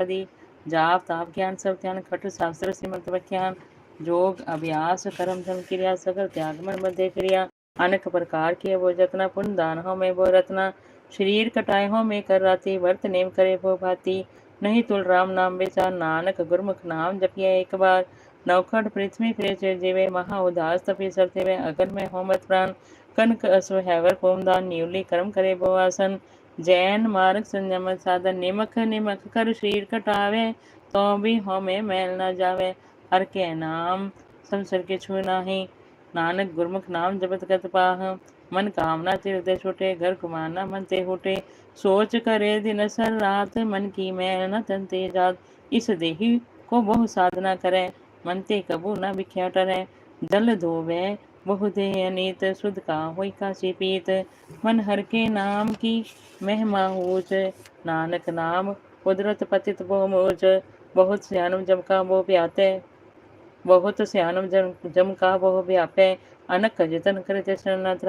पदी जाप, ताप ज्ञान सब ध्यान खट शास्त्र सिमत व्याख्यान जोग अभ्यास, कर्म, धर्म क्रिया, सगल त्याग, मन मध्य क्रिया, अनेक प्रकार की वो जतना, पुण्य दान हो में वो रत्ना, शरीर कटाए हो में कर राती, वर्त नेम करे वो भाती, नहीं तुल राम नाम बेचार नानक गुरमुख नाम जपिए एक बार नौखंड पृथ्वी फिरे जीवे, महा उदास तपी सरते वे अगन में होमत प्राण, कनक अश्व हैवर पोमदान न्यूली कर्म करे बोआसन जैन मार्ग संयम साधन निमक निमक कर शरीर कटावे तो भी होमे मैल न जावे। हर के नाम संसर के छू नाही। नानक गुरमुख नाम जपत गत पाह। मन कामना ते हृदय छोटे, घर कुमारना मन ते होटे। सोच करे दिन सर रात, मन की मैल न तन ते जात। इस देही को बहु साधना करे। मन ते कबू न बिख्या टरे। जल धोवे बहु दे अनीत शुद्ध का होई का पीत मन हर के नाम की महिमा ऊच नानक नाम कुदरत पतित बहु मोच। बहुत सियानम जम का वो प्याते। बहुत सियानम जम जम का बहु व्यापे अनक जतन करते शरणाथ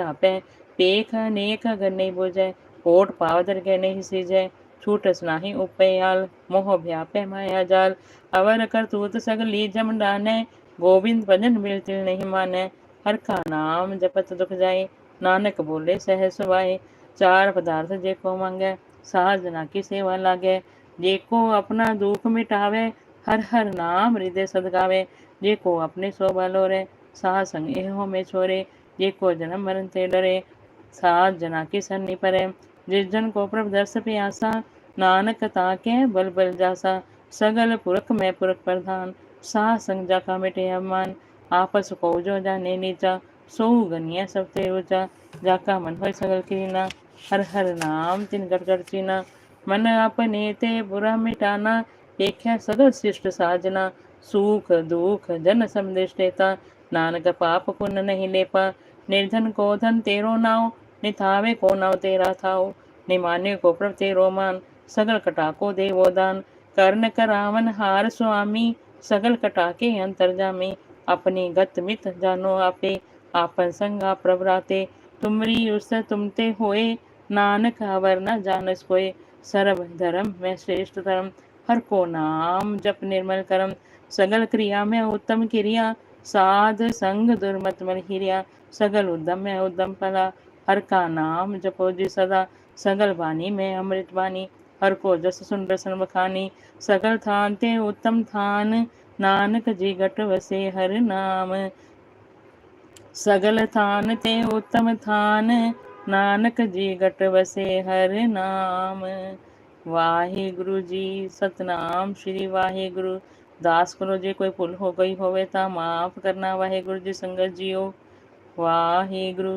पेख अनेक अगर नहीं बुझे। कोट पावदर के नहीं सीजे छूटस नाही उपयाल मोह व्यापे माया जाल। अवर कर तूत सगली जम डाने। गोविंद भजन बिलतिल नहीं माने। हर का नाम जपत दुख जाए नानक बोले, सह सुवाए चार पदार्थ जे को मांगे साजना की सेवा लागे। जे को अपना दुख मिटावे, हर हर नाम हृदय सदगावे। जे को अपने शोभा लोरे साह संग एहो में छोरे। जे को जन्म मरण ते डरे सात जना की सन्नी परे। जिस जन को प्रभ दर्श प्यासा, नानक ताके बल बल जासा। सगल पुरख में पुरख प्रधान साह संग जाका मिटे अमान आपस को जो जाने नीचा सो गनिया सब ते ऊँचा जाका मन हो सगल कीना, हर हर नाम तिन गट गट चीना। मन अपने ते बुरा मिटाना देखा सगल शिष्ट साजना। सुख दुख जन संदेश देता, नानक पाप पुण्य नहीं लेपा। निर्धन को धन तेरो नाव निथावे को नाव तेरा थाओ। निमान्य को प्रभ तेरो मान, सगल कटाको देवो दान। कर्ण करावन हार स्वामी, सगल कटाके अंतर जामी। अपनी गत मित जानो आपे, आपन संगा प्रभराते। तुमरी उस तुमते होए, नानक अवर न जानस कोय सर्व धर्म में श्रेष्ठ धर्म, हर को नाम जप निर्मल करम। सगल क्रिया में उत्तम क्रिया, साध संग दुर्मत मन हिरिया। सगल उद्यम में उद्यम फला, हर का नाम जपो जी सदा। सगल वाणी में अमृत वाणी, हर को जस सुन रसन बखानी। सगल थान ते उत्तम थान नानक जी घट वसे हर नाम। सगल थान ते उत्तम थान, नानक जी घट वसे हर नाम। वाहे गुरु जी, सतनाम श्री वाहे गुरु दास करो जो कोई भूल हो गई होवे ता माफ़ करना। वाहे गुरु जी, संगत जीओ वाहे गुरु